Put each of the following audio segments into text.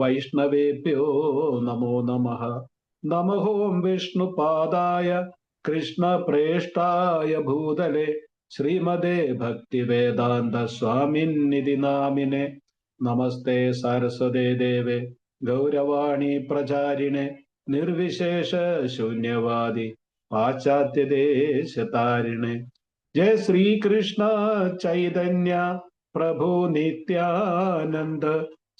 വൈഷ്ണവേഭ്യോ നമോ നമ നമഹോം വിഷ്ണുപാദായ കൃഷ്ണപ്രേഷ്ഠായ ഭൂതലെ ശ്രീമദേ ഭക്തിവേദാന്ത സ്വാമിന്നിതി നാമിനെ നമസ്തേ സരസ്വതേ ദേവേ ഗൗരവാണി പ്രചാരിണെ നിർവിശേഷ ശൂന്യവാദി പാശ്ചാത്യദേശതാരിണെ ജയ ശ്രീകൃഷ്ണ ചൈതന്യ പ്രഭു നിത്യാനന്ദ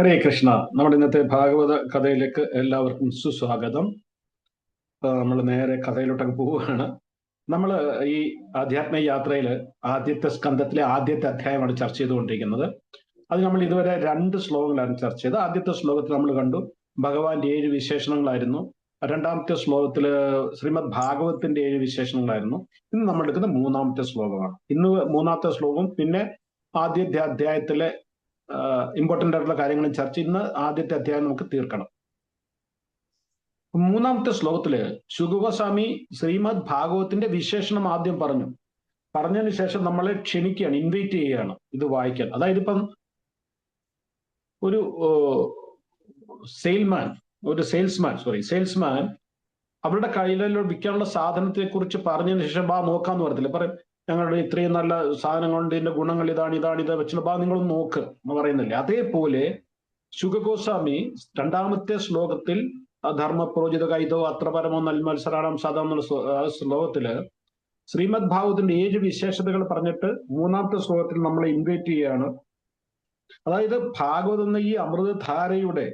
ഹരേ കൃഷ്ണ. നമ്മുടെ ഇന്നത്തെ ഭാഗവത കഥയിലേക്ക് എല്ലാവർക്കും സുസ്വാഗതം. നമ്മൾ നേരെ കഥയിലോട്ടൊക്കെ പോവുകയാണ്. നമ്മൾ ഈ ആധ്യാത്മിക യാത്രയിൽ ആദ്യത്തെ സ്കന്ധത്തിലെ ആദ്യത്തെ അധ്യായമാണ് ചർച്ച ചെയ്തുകൊണ്ടിരിക്കുന്നത്. അത് നമ്മൾ ഇതുവരെ രണ്ട് ശ്ലോകങ്ങളാണ് ചർച്ച ചെയ്തത്. ആദ്യത്തെ ശ്ലോകത്തിൽ നമ്മൾ കണ്ടു ഭഗവാന്റെ ഏഴ് വിശേഷണങ്ങളായിരുന്നു. രണ്ടാമത്തെ ശ്ലോകത്തിൽ ശ്രീമദ് ഭാഗവത്തിന്റെ ഏഴ് വിശേഷണങ്ങളായിരുന്നു. ഇന്ന് നമ്മൾ എടുക്കുന്ന മൂന്നാമത്തെ ശ്ലോകമാണ്. ഇന്ന് മൂന്നാമത്തെ ശ്ലോകം പിന്നെ ആദ്യത്തെ അധ്യായത്തിലെ ഇമ്പോർട്ടന്റ് ആയിട്ടുള്ള കാര്യങ്ങളും ചർച്ച ഇന്ന് ആദ്യത്തെ അധ്യായം നമുക്ക് തീർക്കണം. മൂന്നാമത്തെ ശ്ലോകത്തിൽ ശുഗോസ്വാമി ശ്രീമദ് ഭാഗവത്തിന്റെ വിശേഷണം ആദ്യം പറഞ്ഞു. പറഞ്ഞതിന് ശേഷം നമ്മളെ ക്ഷണിക്കുകയാണ് ഇൻവൈറ്റ് ചെയ്യുകയാണ് ഇത് വായിക്കാൻ. അതായത് ഇപ്പം ഒരു സെയിൽമാൻ ഒരു സെയിൽസ്മാൻ സോറി സെയിൽസ്മാൻ അവരുടെ കയ്യിലുള്ള വിൽക്കാനുള്ള സാധനത്തെ കുറിച്ച് പറഞ്ഞതിന് ശേഷം ബാ നോക്കാന്ന് പറയത്തില്ല പറയും ഞങ്ങളുടെ ഇത്രയും നല്ല സാധനങ്ങളുണ്ട് ഇതിന്റെ ഗുണങ്ങൾ ഇതാണ് ഇതാണ് ഇത് വെച്ചുള്ള ഭാഗം നിങ്ങൾ നോക്ക് എന്ന് പറയുന്നില്ലേ? അതേപോലെ ശുഗഗോസ്വാമി രണ്ടാമത്തെ ശ്ലോകത്തിൽ ധർമ്മപ്രോചിത കൈതോ അത്ര പരമോ നൽമത്സരാണം സദം എന്നുള്ള ശ്ലോകത്തിൽ ശ്രീമദ് ഭാഗവത്തിന്റെ ഏഴ് വിശേഷതകൾ പറഞ്ഞിട്ട് മൂന്നാമത്തെ ശ്ലോകത്തിൽ നമ്മളെ ഇൻവൈറ്റ് ചെയ്യുകയാണ് അതായത് ഭാഗവത എന്ന ഈ അമൃതധാരയുടെ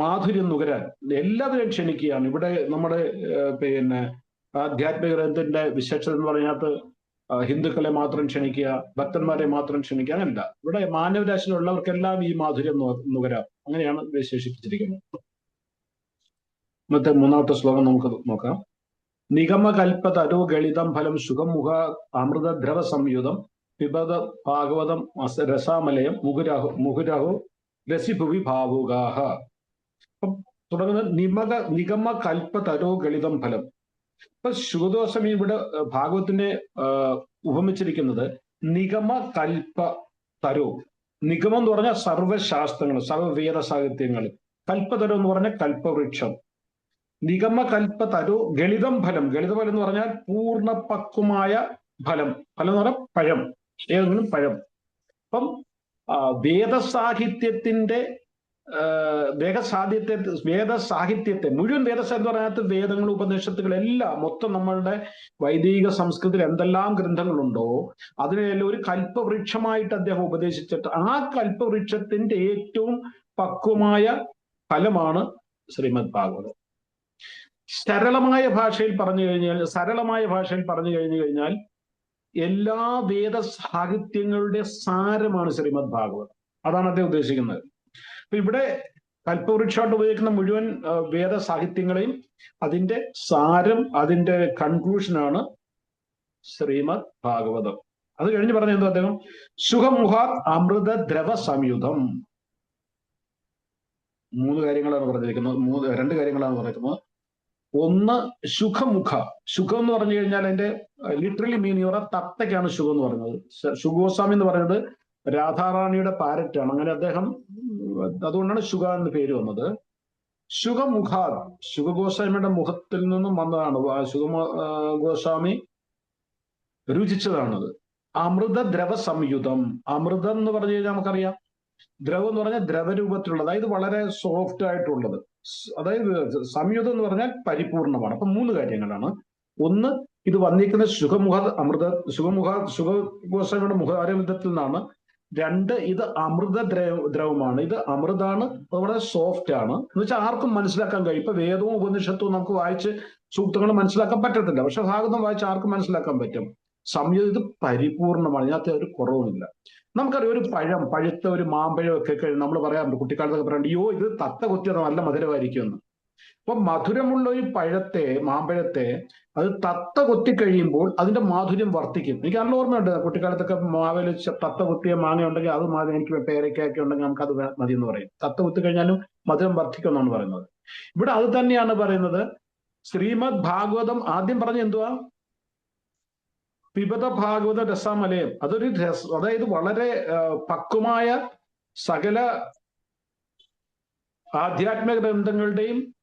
മാധുര്യം നുകരാൻ എല്ലാവരെയും ക്ഷണിക്കുകയാണ്. ഇവിടെ നമ്മുടെ പിന്നെ ആധ്യാത്മിക ഗ്രന്ഥത്തിന്റെ വിശേഷത എന്ന് പറഞ്ഞാൽ ഹിന്ദുക്കളെ മാത്രം ക്ഷണിക്കുക ഭക്തന്മാരെ മാത്രം ക്ഷണിക്കുക അങ്ങനല്ല ഇവിടെ മാനവരാശിയിലുള്ളവർക്കെല്ലാം ഈ മാധുര്യം നുകരാം. അങ്ങനെയാണ് വിശേഷിപ്പിച്ചിരിക്കുന്നത്. ഇന്നത്തെ മൂന്നാമത്തെ ശ്ലോകം നമുക്ക് നോക്കാം. നിഗമകൽപ്പതരോ ഗളിതം ഫലം സുഖമുഖ അമൃതദ്രവ സംയുതം പിബത ഭാഗവതം രസാമലയം മുഹുരഹു മുഹുരഹു രസിഭുവി ഭാവുകാഹ. തുടങ്ങുന്നത് നിമക നിഗമ കൽപ്പതരോ ഗളിതം ഫലം. ഇപ്പൊ ശുഭദോഷം ഇവിടെ ഭാഗവത്തിനെ ഉപമിച്ചിരിക്കുന്നത് നിഗമ കൽപ്പ തരോ? നിഗമം എന്ന് പറഞ്ഞാൽ സർവശാസ്ത്രങ്ങൾ സർവവേദ സാഹിത്യങ്ങൾ കൽപ്പതരോ എന്ന് പറഞ്ഞാൽ കൽപ്പവൃക്ഷം നിഗമ കൽപ്പ തരോ ഗളിതം ഫലം. ഗളിത ഫലം എന്ന് പറഞ്ഞാൽ പൂർണപക്വമായ ഫലം. ഫലം എന്ന് പറഞ്ഞാൽ പഴം. ഏതെങ്കിലും പഴം. അപ്പം വേദസാഹിത്യത്തിന്റെ വേദസാഹിത്യത്തെ വേദസാഹിത്യത്തെ മുഴുവൻ വേദസാഹിത്യം എന്ന് പറഞ്ഞാൽ വേദങ്ങൾ ഉപദേശത്തുകളെല്ലാം മൊത്തം നമ്മളുടെ വൈദിക സംസ്കൃതിയിൽ എന്തെല്ലാം ഗ്രന്ഥങ്ങളുണ്ടോ അതിനെല്ലാം ഒരു കൽപ്പവൃക്ഷമായിട്ട് അദ്ദേഹം ഉപദേശിച്ചിട്ട് ആ കൽപ്പവൃക്ഷത്തിന്റെ ഏറ്റവും പക്വമായ ഫലമാണ് ശ്രീമദ് ഭാഗവതം. സരളമായ ഭാഷയിൽ പറഞ്ഞു കഴിഞ്ഞാൽ സരളമായ ഭാഷയിൽ പറഞ്ഞു കഴിഞ്ഞു കഴിഞ്ഞാൽ എല്ലാ വേദ സാഹിത്യങ്ങളുടെ സാരമാണ് ശ്രീമദ് ഭാഗവതം. അതാണ് അദ്ദേഹം ഉദ്ദേശിക്കുന്നത്. ഇവിടെ കൽപ്പവൃക്ഷമായിട്ട് ഉപയോഗിക്കുന്ന മുഴുവൻ വേദ സാഹിത്യങ്ങളെയും അതിന്റെ സാരം അതിന്റെ കൺക്ലൂഷനാണ് ശ്രീമദ് ഭാഗവതം. അത് കഴിഞ്ഞ് പറഞ്ഞ എന്തോ അദ്ദേഹം? സുഖമുഹാത് അമൃത ദ്രവ സംയുധം മൂന്ന് കാര്യങ്ങളാണ് പറഞ്ഞിരിക്കുന്നത്. മൂന്ന് രണ്ട് കാര്യങ്ങളാണ് പറഞ്ഞിരിക്കുന്നത്. ഒന്ന് സുഖമുഖ. സുഖം എന്ന് പറഞ്ഞു കഴിഞ്ഞാൽ അതിന്റെ ലിറ്ററലി മീനിങ് പറഞ്ഞാൽ തത്തയ്ക്കാണ് സുഖം എന്ന് പറയുന്നത്. സുഗോസ്വാമി എന്ന് പറയുന്നത് രാധാറാണിയുടെ പാരറ്റാണ് അങ്ങനെ അദ്ദേഹം അതുകൊണ്ടാണ് ശുഗ എന്ന് പേര് വന്നത്. ശുഗമുഖാ ശുഗഗോസ്വാമിയുടെ മുഖത്തിൽ നിന്നും വന്നതാണ്. ശുഗ ഗോസ്വാമി രുചിച്ചതാണത്. അമൃത ദ്രവ സംയുതം അമൃതം എന്ന് പറഞ്ഞു കഴിഞ്ഞാൽ നമുക്കറിയാം. ദ്രവം എന്ന് പറഞ്ഞാൽ ദ്രവരൂപത്തിലുള്ളത്. അതായത് വളരെ സോഫ്റ്റ് ആയിട്ടുള്ളത്. അതായത് സംയുതം എന്ന് പറഞ്ഞാൽ പരിപൂർണമാണ്. അപ്പൊ മൂന്ന് കാര്യങ്ങളാണ്. ഒന്ന് ഇത് വന്നിരിക്കുന്ന ശുഖമുഖ അമൃത ശുഖമുഖ സുഖമുഖ മുഖ മുഖാരവിധത്തിൽ നിന്നാണ് രണ്ട് ഇത് അമൃത ദ്രവ ദ്രവമാണ്. ഇത് അമൃതാണ് വളരെ സോഫ്റ്റ് ആണ്. എന്ന് വെച്ചാൽ ആർക്കും മനസ്സിലാക്കാൻ കഴിയും. ഇപ്പൊ വേദവും ഉപനിഷത്തും നമുക്ക് വായിച്ച് സൂക്തങ്ങൾ മനസ്സിലാക്കാൻ പറ്റത്തില്ല. പക്ഷെ ഭാഗത്തും വായിച്ച് ആർക്കും മനസ്സിലാക്കാൻ പറ്റും. സംയുക്ത ഇത് പരിപൂർണമാണ്. ഇതിനകത്ത് ഒരു കുറവുമില്ല. നമുക്കറിയാം ഒരു പഴം പഴുത്ത ഒരു മാമ്പഴം ഒക്കെ കഴിഞ്ഞ് നമ്മൾ പറയാറുണ്ട് കുട്ടിക്കാലത്തൊക്കെ പറയാറുണ്ട് അയ്യോ ഇത് തത്ത കുത്തിയത് നല്ല മധുരമായിരിക്കും എന്ന് അപ്പൊ മധുരമുള്ള ഒരു പഴത്തെ മാമ്പഴത്തെ അത് തത്ത കൊത്തി കഴിയുമ്പോൾ അതിന്റെ മാധുര്യം വർദ്ധിക്കും. എനിക്ക് നല്ല ഓർമ്മയുണ്ട്. കുട്ടിക്കാലത്തൊക്കെ മാവിൽ ച- തത്ത കുത്തിയ മാങ്ങ ഉണ്ടെങ്കിൽ അത് മാതിരി എനിക്ക് പേരയ്ക്കൊക്കെ ഉണ്ടെങ്കിൽ നമുക്ക് അത് മതി എന്ന് പറയും. തത്ത കൊത്തി കഴിഞ്ഞാലും മധുരം വർദ്ധിക്കും എന്നാണ് പറയുന്നത്. ഇവിടെ അത് തന്നെയാണ് പറയുന്നത്. ശ്രീമദ് ഭാഗവതം ആദ്യം പറഞ്ഞ എന്തുവാ? പിബത ഭാഗവത രസാമലയം. അതൊരു രസ അതായത് വളരെ പക്വമായ സകല ആധ്യാത്മിക ഗ്രന്ഥങ്ങളുടെയും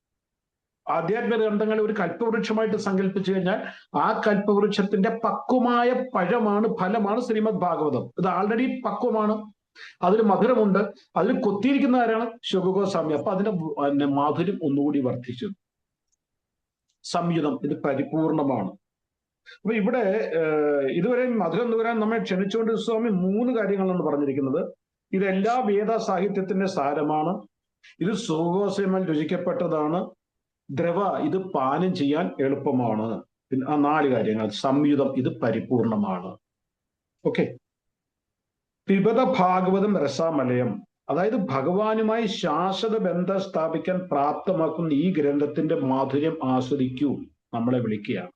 ആധ്യാത്മിക ഗ്രന്ഥങ്ങളെ ഒരു കൽപ്പവൃക്ഷമായിട്ട് സങ്കല്പിച്ചു കഴിഞ്ഞാൽ ആ കൽപ്പവൃക്ഷത്തിന്റെ പക്വമായ പഴമാണ് ഫലമാണ് ശ്രീമദ് ഭാഗവതം. ഇത് ആൾറെഡി പക്വമാണ്. അതിൽ മധുരമുണ്ട്. അതിൽ കൊത്തിയിരിക്കുന്ന ആരാണ്? ശുഗോസ്വാമി അപ്പൊ അതിന്റെ പിന്നെ മാധുര്യം ഒന്നുകൂടി വർദ്ധിച്ചു. സംയുതം ഇത് പരിപൂർണമാണ്. അപ്പൊ ഇവിടെ ഇതുവരെ മധുരം നുകരാൻ നമ്മെ ക്ഷണിച്ചുകൊണ്ട് സ്വാമി മൂന്ന് കാര്യങ്ങളാണ് പറഞ്ഞിരിക്കുന്നത്. ഇതെല്ലാ വേദ സാഹിത്യത്തിന്റെ സാരമാണ്. ഇത് സുഗോസേമൻ രുചിക്കപ്പെട്ടതാണ്. ദ്രവ ഇത് പാനം ചെയ്യാൻ എളുപ്പമാണ്. പിന്നെ ആ നാല് കാര്യങ്ങൾ സംയുതം ഇത് പരിപൂർണമാണ്. ഓക്കെ പിബത ഭാഗവതം രസാമലയം. അതായത് ഭഗവാനുമായി ശാശ്വത ബന്ധം സ്ഥാപിക്കാൻ പ്രാപ്തമാക്കുന്ന ഈ ഗ്രന്ഥത്തിന്റെ മാധുര്യം ആസ്വദിക്കൂ നമ്മളെ വിളിക്കുകയാണ്.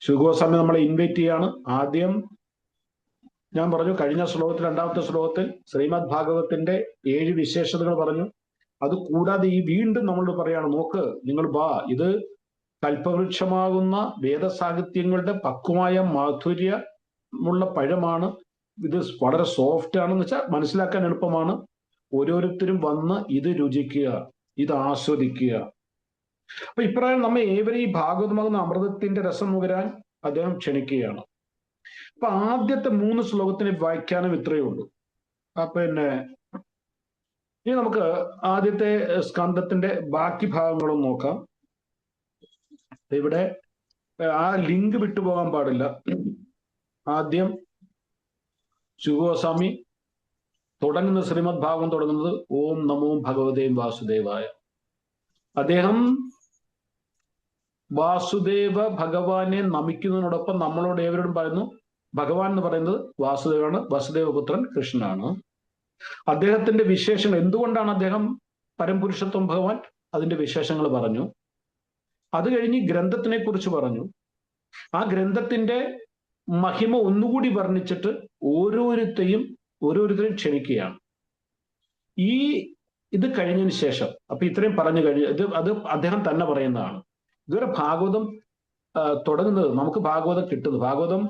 ശുഗോസ്വാമി നമ്മളെ ഇൻവൈറ്റ് ചെയ്യാണ്. ആദ്യം ഞാൻ പറഞ്ഞു കഴിഞ്ഞ ശ്ലോകത്തിൽ രണ്ടാമത്തെ ശ്ലോകത്തിൽ ശ്രീമദ് ഭാഗവത്തിന്റെ ഏഴ് വിശേഷതകൾ പറഞ്ഞു. അത് കൂടാതെ ഈ വീണ്ടും നമ്മളോട് പറയാണ് നോക്ക് നിങ്ങൾ വാ. ഇത് കൽപ്പവൃക്ഷമാകുന്ന വേദസാഹിത്യങ്ങളുടെ പക്വമായ മാധുര്യമുള്ള പഴമാണ്. ഇത് വളരെ സോഫ്റ്റ് ആണെന്ന് വെച്ചാൽ മനസ്സിലാക്കാൻ എളുപ്പമാണ്. ഓരോരുത്തരും വന്ന് ഇത് രുചിക്കുക ഇത് ആസ്വദിക്കുക. അപ്പൊ ഇപ്രകാരം നമ്മെ ഈ ഭാഗവതമാകുന്ന അമൃതത്തിന്റെ രസം നുകരാൻ അദ്ദേഹം ക്ഷണിക്കുകയാണ്. അപ്പൊ ആദ്യത്തെ മൂന്ന് ശ്ലോകത്തിന് വ്യാഖ്യാനം ഇത്രയേ ഉള്ളൂ. ആ പിന്നെ ഇനി നമുക്ക് ആദ്യത്തെ സ്കന്ധത്തിന്റെ ബാക്കി ഭാഗങ്ങളും നോക്കാം. ഇവിടെ ആ ലിങ്ക് വിട്ടുപോകാൻ പാടില്ല. ആദ്യം ശുഗോസ്വാമി തുടങ്ങുന്ന ശ്രീമദ് ഭാഗം തുടങ്ങുന്നത് ഓം നമോ ഭഗവതേ വാസുദേവായ. അദ്ദേഹം വാസുദേവ ഭഗവാനെ നമിക്കുന്നതിനോടൊപ്പം നമ്മളോട് ഏവരോടും പറയുന്നു ഭഗവാൻ എന്ന് പറയുന്നത് വാസുദേവാണ് വസുദേവപുത്രൻ കൃഷ്ണനാണ്. അദ്ദേഹത്തിന്റെ വിശേഷങ്ങൾ എന്തുകൊണ്ടാണ് അദ്ദേഹം പരംപുരുഷത്വം ഭഗവാൻ? അതിന്റെ വിശേഷങ്ങൾ പറഞ്ഞു. അത് കഴിഞ്ഞ് ഗ്രന്ഥത്തിനെ കുറിച്ച് പറഞ്ഞു. ആ ഗ്രന്ഥത്തിന്റെ മഹിമ ഒന്നുകൂടി വർണിച്ചിട്ട് ഓരോരുത്തെയും ഓരോരുത്തരും ക്ഷണിക്കുകയാണ്. ഈ ഇത് കഴിഞ്ഞതിന് ശേഷം അപ്പൊ ഇത്രയും പറഞ്ഞു കഴിഞ്ഞു ഇത് അത് അദ്ദേഹം തന്നെ പറയുന്നതാണ്. ഇതുവരെ ഭാഗവതം തുടങ്ങുന്നത് നമുക്ക് ഭാഗവതം കിട്ടുന്നത് ഭാഗവതം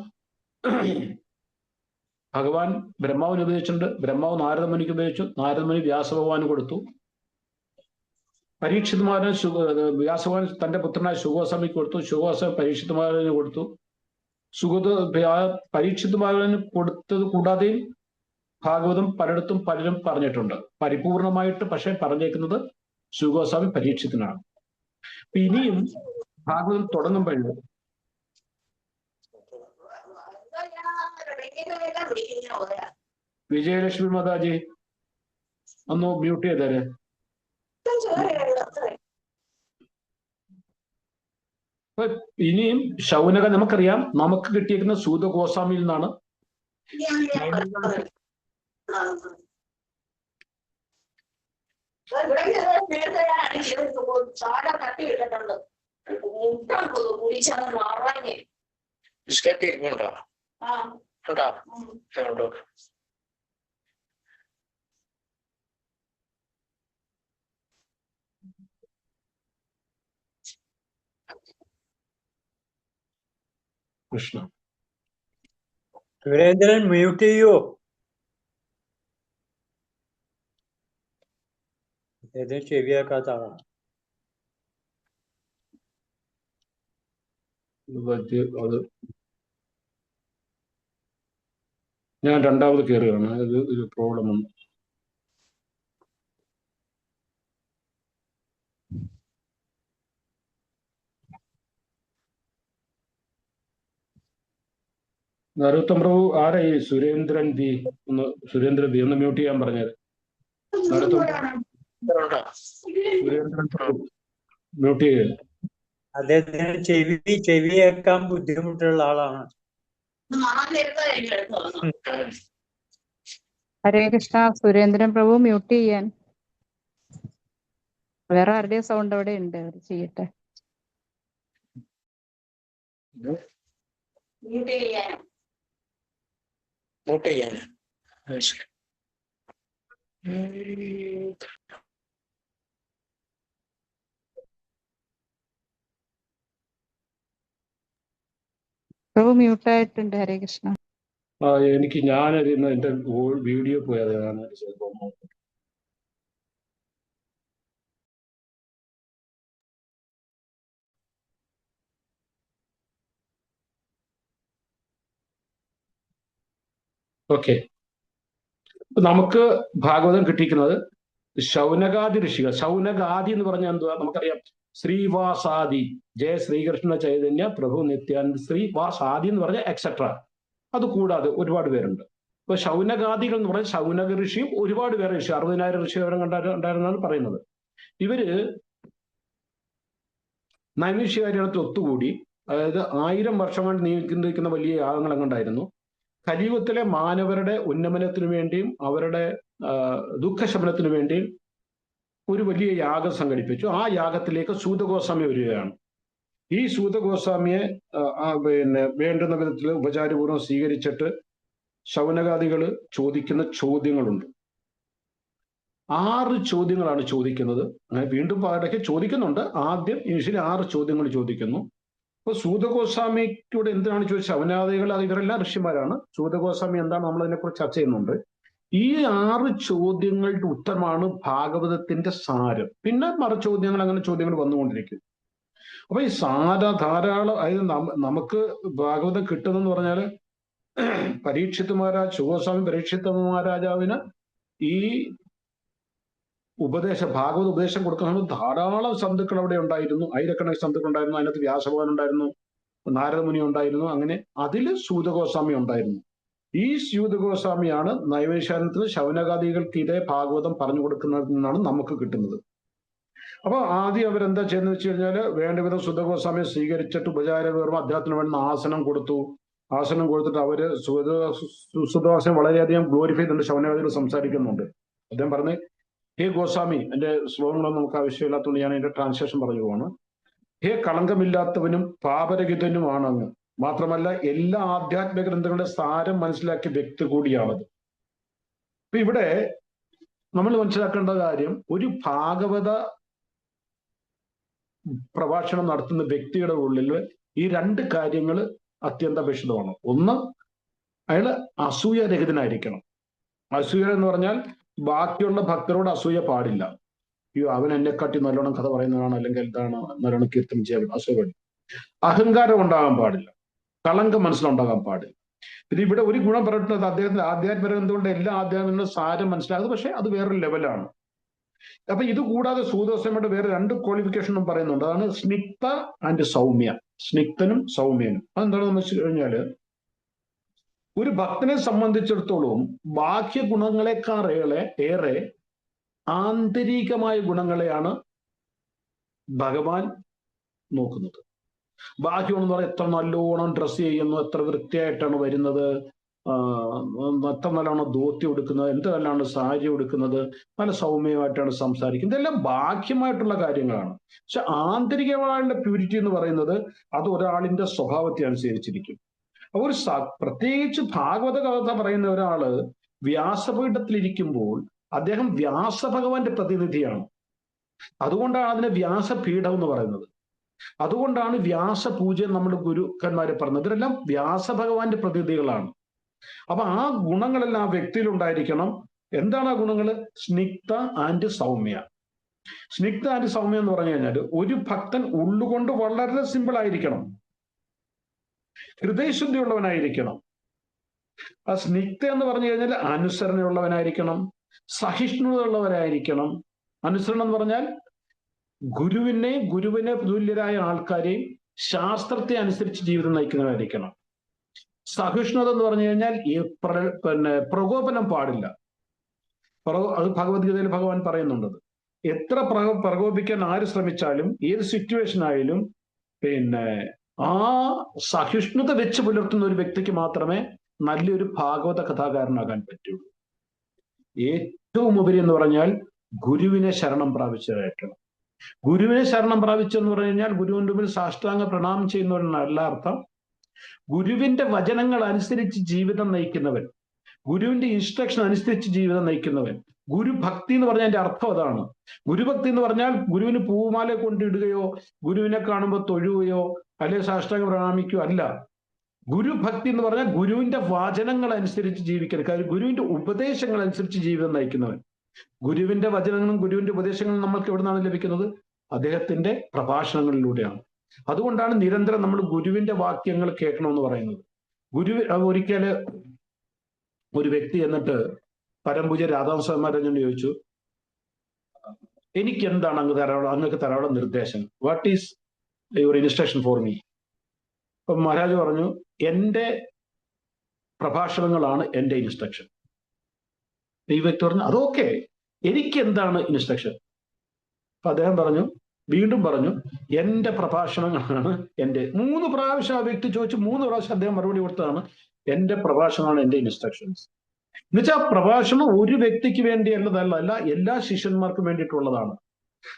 ഭഗവാൻ ബ്രഹ്മാവിന് ഉപയോഗിച്ചിട്ടുണ്ട് ബ്രഹ്മാവ് നാരദമുനിക്ക് ഉപയോഗിച്ചു. നാരദമുനി വ്യാസഭഗവാന് കൊടുത്തു. പരീക്ഷിതമാരൻ വ്യാസഭഗവാൻ തന്റെ പുത്രനായ ശുഗോസ്വാമിക്ക് കൊടുത്തു. ശുഗോസ്വാമി പരീക്ഷിതമാരന് കൊടുത്തു. സുഗത പരീക്ഷിതമാരന് കൊടുത്തത് കൂടാതെയും ഭാഗവതം പലയിടത്തും പലരും പറഞ്ഞിട്ടുണ്ട്. പരിപൂർണമായിട്ട് പക്ഷെ പറഞ്ഞേക്കുന്നത് ശുഗോസ്വാമി പരീക്ഷിതനാണ്. ഇനിയും ഭാഗവതം തുടങ്ങുമ്പോൾ വിജയലക്ഷ്മി മാതാജി ഒന്ന് മ്യൂട്ട് ചെയ്തേരെ. ഇനിയും ശൗനക നമുക്കറിയാം നമുക്ക് കിട്ടിയിരിക്കുന്ന സൂത ഗോസ്വാമിയിൽ നിന്നാണ്. ചാട കട്ടി ഇട്ടിട്ടുണ്ട് മുട്ടം കുടിച്ചാൽ നിറഞ്ഞ് ബിസ്ക്കറ്റ് ഇരിക്കുന്നുണ്ടോ ആ ഉണ്ടോ ഉം. ഉണ്ടോ കൃഷ്ണ സുരേന്ദ്രൻ മ്യൂട്ട് ചെയ്യൂ ഇത് ചെവിയാക്കാത്ത ആളാണ് ഇത് പറ്റി അത് ഞാൻ രണ്ടാമത് കയറുകയാണ് ഇത് ഒരു പ്രോബ്ലം ഉണ്ട് നരോത്തം പ്രഭു ആരാ ഈ സുരേന്ദ്രൻ ബി? ഒന്ന് സുരേന്ദ്രൻ ബി ഒന്ന് മ്യൂട്ട് ചെയ്യാൻ പറഞ്ഞത് സുരേന്ദ്രൻ പ്രഭു മ്യൂട്ട് ചെയ്യുക ചെവി ചെവിയേക്കാൻ ബുദ്ധിമുട്ടുള്ള ആളാണ് നാലെടുത്ത് എനിക്ക് എടുത്തു തന്നു ഹരേ കൃഷ്ണ സുരേന്ദ്രൻ പ്രഭു മ്യൂട്ട് ചെയ്യാൻ. വേറെ ആരുടെ സൗണ്ട് അവിടെ ഉണ്ട് അവർ ചെയ്യട്ടെ. മ്യൂട്ട് ചെയ്യാൻ. പ്രഭു മ്യൂട്ട് ആയിട്ടുണ്ട് ഹരേ കൃഷ്ണ. ആ, എനിക്ക് ഞാൻ ഇന്ന് എന്റെ വീഡിയോ പോയത് ഞാൻ. ഓക്കെ നമുക്ക് ഭാഗവതം കിട്ടിയിരിക്കുന്നത് ശൗനകാദി ഋഷികൾ. ശൗനകാദി എന്ന് പറഞ്ഞാൽ എന്തുവാ? നമുക്കറിയാം. ശ്രീവാസാദി ജയ ശ്രീകൃഷ്ണ ചൈതന്യ പ്രഭു നിത്യാനന്ദ ശ്രീവാസാദി എന്ന് പറഞ്ഞ എക്സെട്ര അത് കൂടാതെ ഒരുപാട് പേരുണ്ട്. ഇപ്പൊ ശൗനകാദികൾ എന്ന് പറഞ്ഞാൽ ശൗനക ഋഷിയും ഒരുപാട് പേരെ ഋഷി അറുപതിനായിരം ഋഷി വിവരം കണ്ടായിരുന്നാണ് പറയുന്നത്. ഇവർ നൈമിഷികാര്യത്തിൽ ഒത്തുകൂടി അതായത് ആയിരം വർഷം കൊണ്ട് നീക്കിയിരിക്കുന്ന വലിയ യാഗങ്ങൾ അങ്ങുണ്ടായിരുന്നു കലിയുഗത്തിലെ മാനവരുടെ ഉന്നമനത്തിനു വേണ്ടിയും അവരുടെ ദുഃഖശമനത്തിനു വേണ്ടിയും ഒരു വലിയ യാഗം സംഘടിപ്പിച്ചു. ആ യാഗത്തിലേക്ക് സൂതഗോസ്വാമി വരികയാണ്. ഈ സൂതഗോസ്വാമിയെ പിന്നെ വേണ്ടുന്ന വിധത്തിൽ ഉപചാരപൂർവം സ്വീകരിച്ചിട്ട് ശൗനകാദികൾ ചോദിക്കുന്ന ചോദ്യങ്ങളുണ്ട്. ആറ് ചോദ്യങ്ങളാണ് ചോദിക്കുന്നത്. അങ്ങനെ വീണ്ടും ഇടയ്ക്ക് ചോദിക്കുന്നുണ്ട്. ആദ്യം ഇനിഷ്യലി ആറ് ചോദ്യങ്ങൾ ചോദിക്കുന്നു. അപ്പൊ സൂതഗോസ്വാമിയോട് എന്തിനാണ് ചോദിച്ചത്? ശവനാദികൾ ഇവരെല്ലാം ഋഷിമാരാണ്. സൂതഗോസ്വാമി എന്താണ് നമ്മൾ അതിനെക്കുറിച്ച് ചർച്ച ചെയ്യുന്നുണ്ട്. ഈ ആറ് ചോദ്യങ്ങളുടെ ഉത്തരമാണ് ഭാഗവതത്തിന്റെ സാരം. പിന്നെ മറു ചോദ്യങ്ങൾ അങ്ങനെ ചോദ്യങ്ങൾ വന്നുകൊണ്ടിരിക്കും. അപ്പൊ ഈ സാര ധാരാളം അതായത് നമുക്ക് ഭാഗവതം കിട്ടുന്നെന്ന് പറഞ്ഞാൽ പരീക്ഷിത് മഹാരാജ് ശിവസ്വാമി പരീക്ഷിത് മഹാരാജാവിന് ഈ ഉപദേശ ഭാഗവത ഉപദേശം കൊടുക്കുന്ന സമയത്ത് ധാരാളം സന്തുക്കൾ അവിടെ ഉണ്ടായിരുന്നു. ആയിരക്കണക്കിന് സന്തുക്കൾ ഉണ്ടായിരുന്നു. അതിനകത്ത് വ്യാസഭവൻ ഉണ്ടായിരുന്നു. നാരദമുനി ഉണ്ടായിരുന്നു. അങ്ങനെ അതിൽ സൂതഗോസ്വാമി ഉണ്ടായിരുന്നു. ഈ സൂതഗോസ്വാമിയാണ് നൈവേശാനത്തിന് ശവനകാദികൾക്ക് ഇതേ ഭാഗവതം പറഞ്ഞു കൊടുക്കുന്നതിൽ നിന്നാണ് നമുക്ക് കിട്ടുന്നത്. അപ്പൊ ആദ്യം അവരെന്താ ചെയ്യുന്നത് വെച്ച് കഴിഞ്ഞാൽ വേണ്ടവിധം സുധഗോസ്വാമിയെ സ്വീകരിച്ചിട്ട് ഉപചാരപൂർവം അദ്ദേഹത്തിന് വേണ്ട ആസനം കൊടുത്തു. ആസനം കൊടുത്തിട്ട് അവർ സുധഗോസ്വാമി വളരെയധികം ഗ്ലോറിഫൈ ചെയ്തുകൊണ്ട് ശവനകാദികൾ സംസാരിക്കുന്നുണ്ട്. അദ്ദേഹം പറഞ്ഞ് ഹേ ഗോസ്വാമി എന്റെ ശ്ലോകങ്ങളൊന്നും നമുക്ക് ആവശ്യമില്ലാത്തതുകൊണ്ട് ഞാൻ എന്റെ ട്രാൻസ്ലേഷൻ പറഞ്ഞു പോവാണ് ഹേ കളങ്കമില്ലാത്തവനും പാപരഹിതനുമാണ് അങ്ങ് മാത്രമല്ല എല്ലാ ആധ്യാത്മിക ഗ്രന്ഥങ്ങളുടെ സാരം മനസ്സിലാക്കിയ വ്യക്തി കൂടിയാണത്. അപ്പൊ ഇവിടെ നമ്മൾ മനസ്സിലാക്കേണ്ട കാര്യം ഒരു ഭാഗവത പ്രഭാഷണം നടത്തുന്ന വ്യക്തിയുടെ ഉള്ളിൽ ഈ രണ്ട് കാര്യങ്ങൾ അത്യന്താപേക്ഷിതമാണ് ഒന്ന് അയാൾ അസൂയരഹിതനായിരിക്കണം. അസൂയ എന്ന് പറഞ്ഞാൽ ബാക്കിയുള്ള ഭക്തരോട് അസൂയ പാടില്ല. അയ്യോ അവൻ എന്നെക്കാട്ടി നല്ലോണം കഥ പറയുന്നതാണ് അല്ലെങ്കിൽ എന്താണ് നല്ലോണം കീർത്തനം ചെയ്യാൻ അസൂയ പാടില്ല. അഹങ്കാരം ഉണ്ടാകാൻ പാടില്ല. കളങ്കം മനസ്സിലുണ്ടാകാൻ പാടില്ല. പിന്നെ ഇവിടെ ഒരു ഗുണം പറഞ്ഞിട്ടുള്ളത് അദ്ദേഹത്തിന്റെ ആധ്യാത്മിക എന്തുകൊണ്ട് എല്ലാ ആധ്യാത്മിക സാരം മനസ്സിലാകുന്നത് പക്ഷെ അത് വേറൊരു ലെവലാണ് അപ്പൊ ഇത് കൂടാതെ സൂദോസമയുടെ വേറെ രണ്ട് ക്വാളിഫിക്കേഷനും പറയുന്നുണ്ട്. അതാണ് സ്നിഗ്ധ ആൻഡ് സൗമ്യ. സ്നിഗ്ധനും സൗമ്യനും. അതെന്താണെന്ന് വെച്ച് കഴിഞ്ഞാൽ? ഒരു ഭക്തനെ സംബന്ധിച്ചിടത്തോളം ബാഹ്യ ഗുണങ്ങളെക്കാളേറെ ഏറെ ആന്തരികമായ ഗുണങ്ങളെയാണ് ഭഗവാൻ നോക്കുന്നത്. ബാഹ്യം പറയാം എത്ര നല്ലോണം ഡ്രസ്സ് ചെയ്യുന്നു എത്ര വൃത്തിയായിട്ടാണ് വരുന്നത് എത്ര നല്ലോണം ധോത്തി ഉടുക്കുന്നത് എന്ത് നല്ലോണം സാരി ഉടുക്കുന്നത് നല്ല സൗമ്യമായിട്ടാണ് സംസാരിക്കുന്നത്. ഇതെല്ലാം ബാഹ്യമായിട്ടുള്ള കാര്യങ്ങളാണ്. പക്ഷെ ആന്തരികമായുള്ള പ്യൂരിറ്റി എന്ന് പറയുന്നത് അത് ഒരാളിന്റെ സ്വഭാവത്തെ അനുസരിച്ചിരിക്കും. ഒരു പ്രത്യേകിച്ച് ഭാഗവത കഥ പറയുന്ന ഒരാൾ വ്യാസപീഠത്തിലിരിക്കുമ്പോൾ അദ്ദേഹം വ്യാസഭഗവാന്റെ പ്രതിനിധിയാണ്. അതുകൊണ്ടാണ് അതിനെ വ്യാസപീഠം എന്ന് പറയുന്നത്. അതുകൊണ്ടാണ് വ്യാസപൂജ നമ്മൾ ഗുരുക്കന്മാര് പറഞ്ഞത്. വ്യാസ ഭഗവാന്റെ പ്രതിനിധികളാണ്. അപ്പൊ ആ ഗുണങ്ങളെല്ലാം ആ വ്യക്തിയിൽ ഉണ്ടായിരിക്കണം. എന്താണ് ആ ഗുണങ്ങൾ സ്നിഗ്ധ ആൻഡ് സൗമ്യ. സ്നിഗ്ധ ആൻഡ് സൗമ്യ എന്ന് പറഞ്ഞു കഴിഞ്ഞാൽ ഒരു ഭക്തൻ ഉള്ളുകൊണ്ട് വളരെ സിമ്പിൾ ആയിരിക്കണം. ഹൃദയശുദ്ധിയുള്ളവനായിരിക്കണം. ആ സ്നിഗ്ധ എന്ന് പറഞ്ഞു കഴിഞ്ഞാൽ അനുസരണയുള്ളവനായിരിക്കണം. സഹിഷ്ണുത ഉള്ളവരായിരിക്കണം അനുസരണം എന്ന് പറഞ്ഞാൽ ഗുരുവിനെ ഗുരുവിനെ തുല്യരായ ആൾക്കാരെയും ശാസ്ത്രത്തെ അനുസരിച്ച് ജീവിതം നയിക്കുന്നവരായിരിക്കണം. സഹിഷ്ണുത എന്ന് പറഞ്ഞു കഴിഞ്ഞാൽ ഈ പിന്നെ പ്രകോപനം പാടില്ല. അത് ഭഗവത്ഗീതയിൽ ഭഗവാൻ പറയുന്നുണ്ടത് എത്ര പ്രകോ പ്രകോപിക്കാൻ ആര് ശ്രമിച്ചാലും ഏത് സിറ്റുവേഷൻ ആയാലും പിന്നെ ആ സഹിഷ്ണുത വെച്ച് പുലർത്തുന്ന ഒരു വ്യക്തിക്ക് മാത്രമേ നല്ലൊരു ഭാഗവത കഥാകാരനാകാൻ പറ്റുള്ളൂ. ഏറ്റവും ഉപരി എന്ന് പറഞ്ഞാൽ ഗുരുവിനെ ശരണം പ്രാപിച്ചതായിട്ടാണ് ഗുരുവിനെ ശരണം പ്രാപിച്ചു എന്ന് പറഞ്ഞു കഴിഞ്ഞാൽ ഗുരുവിന്റെ മുമ്പിൽ സാഷ്ടാംഗ പ്രണാമം ചെയ്യുന്നവരെന്നല്ല അർത്ഥം. ഗുരുവിന്റെ വചനങ്ങൾ അനുസരിച്ച് ജീവിതം നയിക്കുന്നവൻ. ഗുരുവിന്റെ ഇൻസ്ട്രക്ഷൻ അനുസരിച്ച് ജീവിതം നയിക്കുന്നവൻ. ഗുരുഭക്തി എന്ന് പറഞ്ഞാൽ അതിന്റെ അർത്ഥം അതാണ്. ഗുരുഭക്തി എന്ന് പറഞ്ഞാൽ ഗുരുവിന് പൂമാല കൊണ്ടിടുകയോ ഗുരുവിനെ കാണുമ്പോൾ തൊഴുകയോ അല്ലെ സാഷ്ടാംഗ പ്രണാമിക്കുകയോ അല്ല. ഗുരുഭക്തി എന്ന് പറഞ്ഞാൽ ഗുരുവിന്റെ വാചനങ്ങൾ അനുസരിച്ച് ജീവിക്കരുത് ഗുരുവിന്റെ ഉപദേശങ്ങൾ അനുസരിച്ച് ജീവിതം നയിക്കുന്നവൻ. ഗുരുവിന്റെ വചനങ്ങളും ഗുരുവിന്റെ ഉപദേശങ്ങളും നമ്മൾക്ക് എവിടെ നിന്നാണ് ലഭിക്കുന്നത്? അദ്ദേഹത്തിന്റെ പ്രഭാഷണങ്ങളിലൂടെയാണ്. അതുകൊണ്ടാണ് നിരന്തരം നമ്മൾ ഗുരുവിന്റെ വാക്യങ്ങൾ കേൾക്കണമെന്ന് പറയുന്നത്. ഗുരു ഒരിക്കൽ ഒരു വ്യക്തി എന്നിട്ട് പരംപൂജ ഞാൻ ചോദിച്ചു എനിക്ക് എന്താണ് അങ്ങ് തരാനുള്ള അങ്ങക്ക് തരാനുള്ള നിർദ്ദേശം? What is your instruction for me അപ്പൊ മഹാരാജ് പറഞ്ഞു എന്റെ പ്രഭാഷണങ്ങളാണ് എന്റെ ഇൻസ്ട്രക്ഷൻ വെക്ടോറിന് പറഞ്ഞു അതൊക്കെ എനിക്ക് എന്താണ് ഇൻസ്ട്രക്ഷൻ അപ്പൊ അദ്ദേഹം പറഞ്ഞു വീണ്ടും പറഞ്ഞു എന്റെ പ്രഭാഷണങ്ങളാണ് എന്റെ മൂന്ന് പ്രാവശ്യം ആ വ്യക്തി ചോദിച്ചു മൂന്ന് പ്രാവശ്യം അദ്ദേഹം മറുപടി കൊടുത്തതാണ് എന്റെ പ്രഭാഷണമാണ് എന്റെ ഇൻസ്ട്രക്ഷൻസ് എന്നുവെച്ചാൽ പ്രഭാഷണം ഒരു വ്യക്തിക്ക് വേണ്ടിയല്ലതല്ല അല്ല എല്ലാ ശിഷ്യന്മാർക്കും വേണ്ടിയിട്ടുള്ളതാണ്.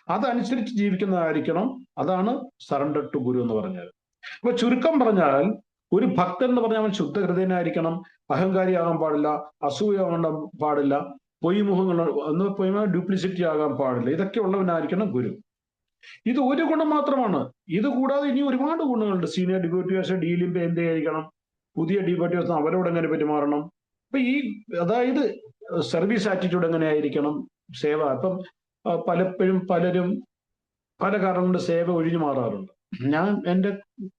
അതനുസരിച്ച് ജീവിക്കുന്നതായിരിക്കണം. അതാണ് സറണ്ടർ ടു ഗുരു എന്ന് പറഞ്ഞത് അപ്പൊ ചുരുക്കം പറഞ്ഞാൽ ഒരു ഭക്തൻ എന്ന് പറഞ്ഞാൽ അവൻ ശുദ്ധഹൃദയനായിരിക്കണം അഹങ്കാരിയാകാൻ പാടില്ല അസൂയാകാൻ പാടില്ല പൊയ്മുഖങ്ങൾ എന്ന് പൊയ്മ ഡ്യൂപ്ലിസിറ്റി ആകാൻ പാടില്ല. ഇതൊക്കെ ഉള്ളവനായിരിക്കണം ഗുരു. ഇത് ഒരു ഗുണം മാത്രമാണ്. ഇത് കൂടാതെ ഇനി ഒരുപാട് ഗുണങ്ങളുണ്ട്. സീനിയർ ഡിബേറ്റേഴ്സ് ഡീലിംഗ് എന്ത് ആയിരിക്കണം പുതിയ ഡിബേറ്റേഴ്സ് അവരോട് എങ്ങനെ പെരുമാറണം? അപ്പൊ ഈ അതായത് സർവീസ് ആറ്റിറ്റ്യൂഡ് എങ്ങനെ ആയിരിക്കണം? സേവ. ഇപ്പം പലപ്പോഴും പലരും പല കാരണം കൊണ്ട് സേവ ഒഴിഞ്ഞു മാറാറുണ്ട്. ഞാൻ എന്റെ